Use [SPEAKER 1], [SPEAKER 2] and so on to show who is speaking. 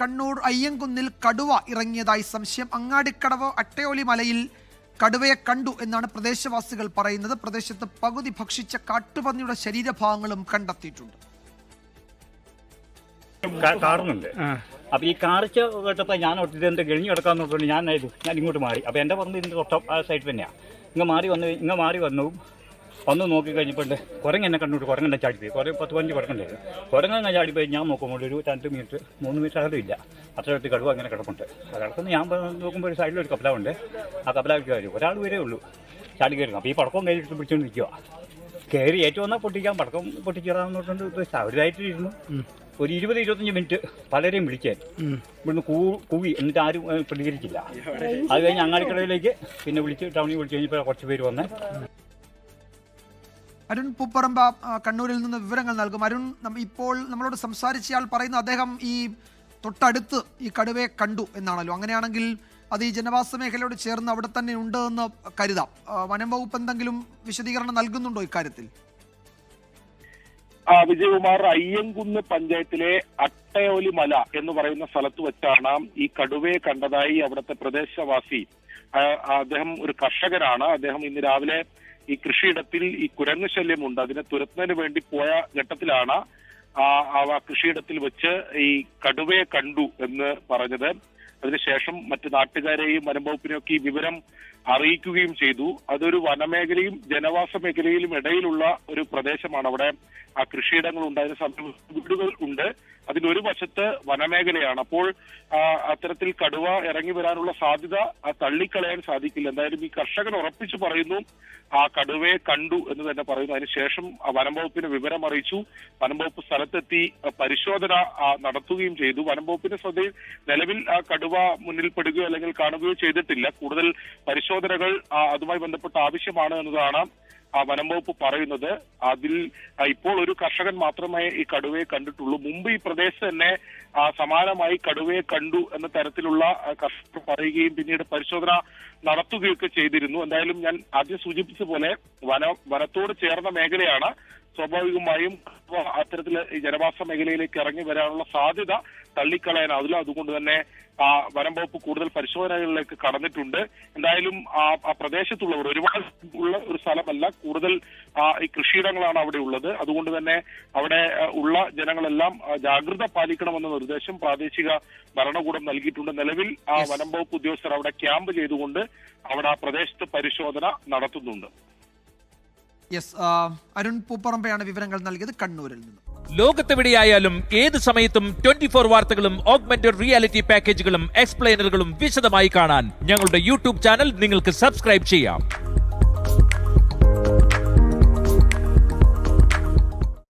[SPEAKER 1] കണ്ണൂർ അയ്യങ്കുന്നിൽ കടുവ ഇറങ്ങിയതായി സംശയം. അങ്ങാടിക്കടവ് അട്ടയോലി മലയിൽ കടുവയെ കണ്ടു എന്നാണ് പ്രദേശവാസികൾ പറയുന്നത്. പ്രദേശത്ത് പകുതി ഭക്ഷിച്ച കാട്ടുപന്നിയുടെ ശരീരഭാഗങ്ങളും കണ്ടെത്തിയിട്ടുണ്ട്.
[SPEAKER 2] കാറുന്നുണ്ട്. അപ്പൊ ഈ കാറിച്ച കേട്ടപ്പോ ഞാൻ ഒട്ടിട്ട് എന്റെ കിഴിഞ്ഞു കിടക്കാന്ന് പറഞ്ഞിട്ട് ഞാൻ ഞാൻ ഇങ്ങോട്ട് മാറി. അപ്പൊ എന്റെ പറമ്പ് ഇതിന്റെ തൊട്ട ആ സൈഡ് തന്നെയാ. ഇങ്ങ് മാറി വന്നു ഇങ്ങ് മാറി വന്നു. വന്ന് നോക്കി കഴിഞ്ഞപ്പോൾ കുരങ്ങ് എന്നെ കണ്ടുകൊണ്ട് കുരങ്ങനെ ചാടിപ്പോയി കുറേ പത്ത് പതിനഞ്ച് കുരങ്ങുണ്ടായിരുന്നു കുരങ്ങനെ ചാടിപ്പോയി ഞാൻ നോക്കുമ്പോൾ ഒരു രണ്ട് മീറ്റർ മൂന്ന് മീറ്റർ ഇല്ല. അത്ര അടുത്ത് കടുവ അങ്ങനെ കിടപ്പുണ്ട്. അത് കിടക്കുന്ന ഞാൻ നോക്കുമ്പോൾ ഒരു സൈഡിൽ ഒരു കപ്പലാവുണ്ട്. ആ കപ്പലാവിക്ക് വരും. ഒരാൾ വരേ ഉള്ളൂ. ചാടി കയറുന്നു അപ്പോൾ ഈ പടക്കം കയ്യിലിട്ട് പിടിച്ചുകൊണ്ട് നിൽക്കുക കയറി ഏറ്റവും വന്നാൽ പൊട്ടിക്കാൻ പടക്കം പൊട്ടിച്ചേറാന്ന് പറഞ്ഞിട്ടുണ്ട്. ഉദ്ദേശിച്ചു അവരായിട്ടിരുന്നു ഒരു ഇരുപത് ഇരുപത്തഞ്ച് മിനിറ്റ് പലരെയും വിളിക്കാൻ ഇവിടുന്ന് കൂ കൂവി. എന്നിട്ട് ആരും പ്രതികരിക്കില്ല പ്രതികരിച്ചില്ല. അത് കഴിഞ്ഞ് അങ്ങാടിക്കടയിലേക്ക് പിന്നെ വിളിച്ച് ടൗണിൽ വിളിച്ച് കഴിഞ്ഞപ്പോൾ കുറച്ച് പേര് വന്ന്.
[SPEAKER 1] അരുൺ പൂപ്പറമ്പ കണ്ണൂരിൽ നിന്ന് വിവരങ്ങൾ നൽകും. അരുൺ ഇപ്പോൾ നമ്മളോട് സംസാരിച്ചയാൾ പറയുന്ന അദ്ദേഹം ഈ തൊട്ടടുത്ത് ഈ കടുവയെ കണ്ടു എന്നാണല്ലോ. അങ്ങനെയാണെങ്കിൽ അത് ഈ ജനവാസ മേഖലയോട് ചേർന്ന് അവിടെ തന്നെ ഉണ്ട് എന്ന് കരുതാം. വനം വകുപ്പ് എന്തെങ്കിലും വിശദീകരണം നൽകുന്നുണ്ടോ ഇക്കാര്യത്തിൽ?
[SPEAKER 3] വിജയകുമാർ അയ്യങ്കുന്ന് പഞ്ചായത്തിലെ അട്ടയോലി മല എന്ന് പറയുന്ന സ്ഥലത്ത് വെച്ചാണ് ഈ കടുവയെ കണ്ടതായി അവിടുത്തെ പ്രദേശവാസി. അദ്ദേഹം ഒരു കർഷകനാണ് അദ്ദേഹം ഇന്ന് രാവിലെ ഈ കൃഷിയിടത്തിൽ ഈ കുരങ്ങ് ശല്യമുണ്ട്. അതിനെ തുരത്തുന്നതിന് വേണ്ടി പോയ ഘട്ടത്തിലാണ് ആ കൃഷിയിടത്തിൽ വെച്ച് ഈ കടുവയെ കണ്ടു എന്ന് പറഞ്ഞത്. അതിനുശേഷം മറ്റു നാട്ടുകാരെയും വനംവകുപ്പിനെയും ഒക്കെ ഈ വിവരം അറിയിക്കുകയും ചെയ്തു. അതൊരു വനമേഖലയും ജനവാസ മേഖലയിലും ഇടയിലുള്ള ഒരു പ്രദേശമാണ്. അവിടെ ആ കൃഷിയിടങ്ങൾ അതിന് സമയം വീടുകൾ ഉണ്ട്. അതിന്റെ ഒരു വശത്ത് വനമേഖലയാണ്. അപ്പോൾ അത്തരത്തിൽ കടുവ ഇറങ്ങി വരാനുള്ള സാധ്യത തള്ളിക്കളയാൻ സാധിക്കില്ല. എന്തായാലും ഈ കർഷകൻ ഉറപ്പിച്ചു പറയുന്നു ആ കടുവയെ കണ്ടു എന്ന് തന്നെ പറയുന്നു. അതിനുശേഷം ആ വനം വിവരം അറിയിച്ചു. വനംവകുപ്പ് സ്ഥലത്തെത്തി പരിശോധന നടത്തുകയും ചെയ്തു. വനംവകുപ്പിന്റെ ശ്രദ്ധയിൽ നിലവിൽ ആ കടുവ മുന്നിൽ പെടുകയോ അല്ലെങ്കിൽ കാണുകയോ ചെയ്തിട്ടില്ല. കൂടുതൽ പരിശോധനകൾ അതുമായി ബന്ധപ്പെട്ട് ആവശ്യമാണ് എന്നതാണ് ആ വനം വകുപ്പ് പറയുന്നത് അതിൽ ഇപ്പോൾ ഒരു കർഷകൻ മാത്രമേ ഈ കടുവയെ കണ്ടിട്ടുള്ളൂ. മുമ്പ് ഈ പ്രദേശത്ത് തന്നെ സമാനമായി കടുവയെ കണ്ടു എന്ന തരത്തിലുള്ള കർഷകർ പറയുകയും പിന്നീട് പരിശോധന നടത്തുകയൊക്കെ ചെയ്തിരുന്നു. എന്തായാലും ഞാൻ ആദ്യം സൂചിപ്പിച്ച പോലെ വന വനത്തോട് ചേർന്ന മേഖലയാണ്. സ്വാഭാവികമായും അത്തരത്തിൽ ജനവാസ മേഖലയിലേക്ക് ഇറങ്ങി വരാനുള്ള സാധ്യത തള്ളിക്കളയാനാവില്ല അതുകൊണ്ട് തന്നെ ആ വനം വകുപ്പ് കൂടുതൽ പരിശോധനകളിലേക്ക് കടന്നിട്ടുണ്ട്. എന്തായാലും ആ പ്രദേശത്തുള്ളവർ ഒരുപാട് ഉള്ള ഒരു സ്ഥലമല്ല കൂടുതൽ കൃഷിയിടങ്ങളാണ് അവിടെ ഉള്ളത്. അതുകൊണ്ട് തന്നെ അവിടെ ഉള്ള ജനങ്ങളെല്ലാം ജാഗ്രത പാലിക്കണമെന്ന നിർദ്ദേശം പ്രാദേശിക ഭരണകൂടം നൽകിയിട്ടുണ്ട്. നിലവിൽ ആ വനം വകുപ്പ് ഉദ്യോഗസ്ഥർ അവിടെ ക്യാമ്പ് ചെയ്തുകൊണ്ട് അവിടെ ആ പ്രദേശത്ത് പരിശോധന നടത്തുന്നുണ്ട്.
[SPEAKER 1] യെസ് ആ, അരുൺ പൂപ്പറമ്പയാണ് വിവരങ്ങൾ നൽകിയത് കണ്ണൂരിൽ നിന്ന്.
[SPEAKER 4] ലോകത്തെവിടെയായാലും ഏത് സമയത്തും ട്വന്റി ഫോർ വാർത്തകളും ഓഗ്മെന്റഡ് റിയാലിറ്റി പാക്കേജുകളും എക്സ്പ്ലെയിനറുകളും വിശദമായി കാണാൻ ഞങ്ങളുടെ യൂട്യൂബ് ചാനൽ നിങ്ങൾക്ക് സബ്സ്ക്രൈബ് ചെയ്യാം.